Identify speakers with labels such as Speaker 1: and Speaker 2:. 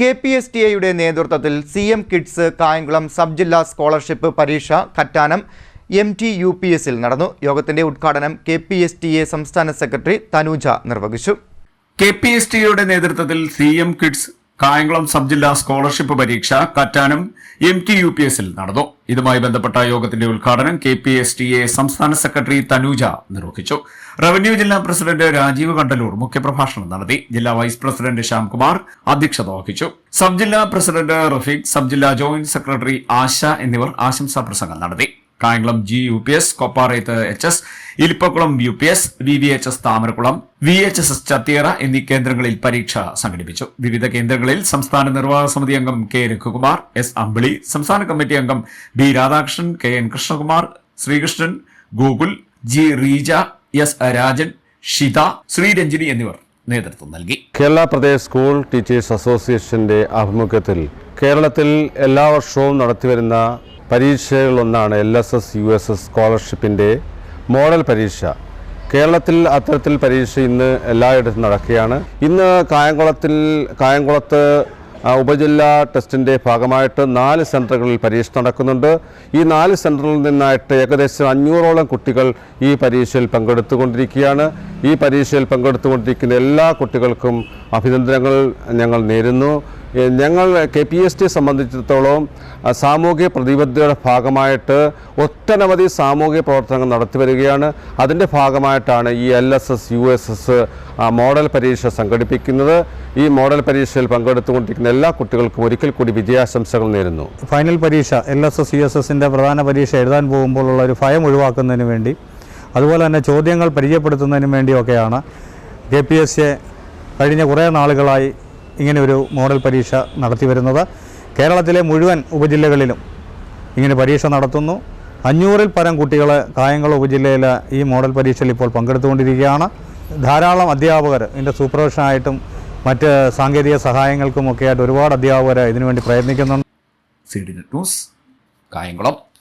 Speaker 1: K P S T എയുടെ നേതൃത്വത്തിൽ C M kids Kayamkulam sub ജില്ലാ സ്കോളർഷിപ്പ് പരീക്ഷ Kattanam M T U P എസിൽ നടന്നു. യോഗത്തിന്റെ ഉദ്ഘാടനം K P S T A സംസ്ഥാന സെക്രട്ടറി തനൂജ നിർവഹിച്ചു.
Speaker 2: കെ പി എസ് ടി എയുടെ നേതൃത്വത്തിൽ C M kids Kayamkulam sub ജില്ലാ സ്കോളർഷിപ്പ് പരീക്ഷ Kattanam M T U P എസിൽ നടന്നു. ഇതുമായി ബന്ധപ്പെട്ട യോഗത്തിന്റെ ഉദ്ഘാടനം K P S T A സംസ്ഥാന സെക്രട്ടറി തനൂജ നിർവഹിച്ചു. റവന്യൂ ജില്ലാ പ്രസിഡന്റ് രാജീവ് കണ്ടലൂർ മുഖ്യപ്രഭാഷണം നടത്തി. ജില്ലാ വൈസ് പ്രസിഡന്റ് ശ്യാംകുമാർ അധ്യക്ഷത വഹിച്ചു. സബ് ജില്ലാ പ്രസിഡന്റ് റഫീഖ് സബ് ജില്ലാ ജോയിന്റ് സെക്രട്ടറി ആശ എന്നിവർ ആശംസാ പ്രസംഗം നടത്തി. Kayamkulam G U P S കൊപ്പാറയത്ത് H S Elippakulam U P S V V H S Thamarakulam V H S S Chathiyara എന്നീ കേന്ദ്രങ്ങളിൽ പരീക്ഷ സംഘടിപ്പിച്ചു. വിവിധ കേന്ദ്രങ്ങളിൽ സംസ്ഥാന നിർവാഹക സമിതി അംഗം കെ രഘുകുമാർ എസ് അമ്പിളി സംസ്ഥാന കമ്മിറ്റി അംഗം B Radhakrishnan K N Krishnakumar Sreekrishnan Gokul G Reeja S Rajan Shitha Sreeranjini എന്നിവർ. നേതൃത്വം നൽകി.
Speaker 3: കേരള പ്രദേശ് സ്കൂൾ ടീച്ചേഴ്സ് അസോസിയേഷന്റെ ആഭിമുഖ്യത്തിൽ കേരളത്തിൽ എല്ലാ വർഷവും നടത്തിവരുന്ന പരീക്ഷകളിലൊന്നാണ് L S S U S S സ്കോളർഷിപ്പിന്റെ model പരീക്ഷ. കേരളത്തിൽ അത്തരത്തിൽ പരീക്ഷ ഇന്ന് എല്ലായിടത്തും നടക്കുകയാണ്. ഇന്ന് കായംകുളത്തിൽ കായംകുളത്ത് ഉപജില്ലാ ടെസ്റ്റിന്റെ ഭാഗമായിട്ട് നാല് സെന്ററുകളിൽ പരീക്ഷ നടക്കുന്നുണ്ട്. ഈ നാല് സെന്ററിൽ നിന്നായിട്ട് ഏകദേശം അഞ്ഞൂറോളം കുട്ടികൾ ഈ പരീക്ഷയിൽ പങ്കെടുത്തുകൊണ്ടിരിക്കുകയാണ്. ഈ പരീക്ഷയിൽ പങ്കെടുത്തുകൊണ്ടിരിക്കുന്ന എല്ലാ കുട്ടികൾക്കും അഭിനന്ദനങ്ങൾ ഞങ്ങൾ നേരുന്നു. ഞങ്ങൾ കെ പി എസ് ടി സംബന്ധിച്ചിടത്തോളം സാമൂഹിക പ്രതിബദ്ധതയുടെ ഭാഗമായിട്ട് ഒട്ടനവധി സാമൂഹിക പ്രവർത്തനങ്ങൾ നടത്തി വരികയാണ്. അതിന്റെ ഭാഗമായിട്ടാണ് ഈ L S S U S S model പരീക്ഷ സംഘടിപ്പിക്കുന്നത്. ഈ മോഡൽ പരീക്ഷയിൽ പങ്കെടുത്തുകൊണ്ടിരിക്കുന്ന എല്ലാ കുട്ടികൾക്കും ഒരിക്കൽ കൂടി വിജയാശംസകൾ നേരുന്നു.
Speaker 4: ഫൈനൽ പരീക്ഷ L S S U S എസിന്റെ പ്രധാന പരീക്ഷ എഴുതാൻ പോകുമ്പോഴുള്ള ഒരു ഭയം ഒഴിവാക്കുന്നതിന് വേണ്ടി അതുപോലെ തന്നെ ചോദ്യങ്ങൾ പരിചയപ്പെടുത്തുന്നതിനും വേണ്ടിയൊക്കെയാണ് കെ പി എസ് എ കഴിഞ്ഞ കുറേ നാളുകളായി ഇങ്ങനെ ഒരു മോഡൽ പരീക്ഷ നടത്തി വരുന്നത്. കേരളത്തിലെ മുഴുവൻ ഉപജില്ലകളിലും ഇങ്ങനെ പരീക്ഷ നടത്തുന്നു. അഞ്ഞൂറിൽ പരം കുട്ടികൾ കായംകുളം ഉപജില്ലയിൽ ഈ മോഡൽ പരീക്ഷയിൽ ഇപ്പോൾ പങ്കെടുത്തുകൊണ്ടിരിക്കുകയാണ്. ധാരാളം അധ്യാപകർ ഇതിന്റെ സൂപ്പർവിഷനായിട്ടും മറ്റ് സാങ്കേതിക സഹായങ്ങൾക്കുമൊക്കെയായിട്ട് ഒരുപാട് അധ്യാപകർ ഇതിനുവേണ്ടി പ്രയത്നിക്കുന്നുണ്ട്.
Speaker 2: C D news Kayamkulam.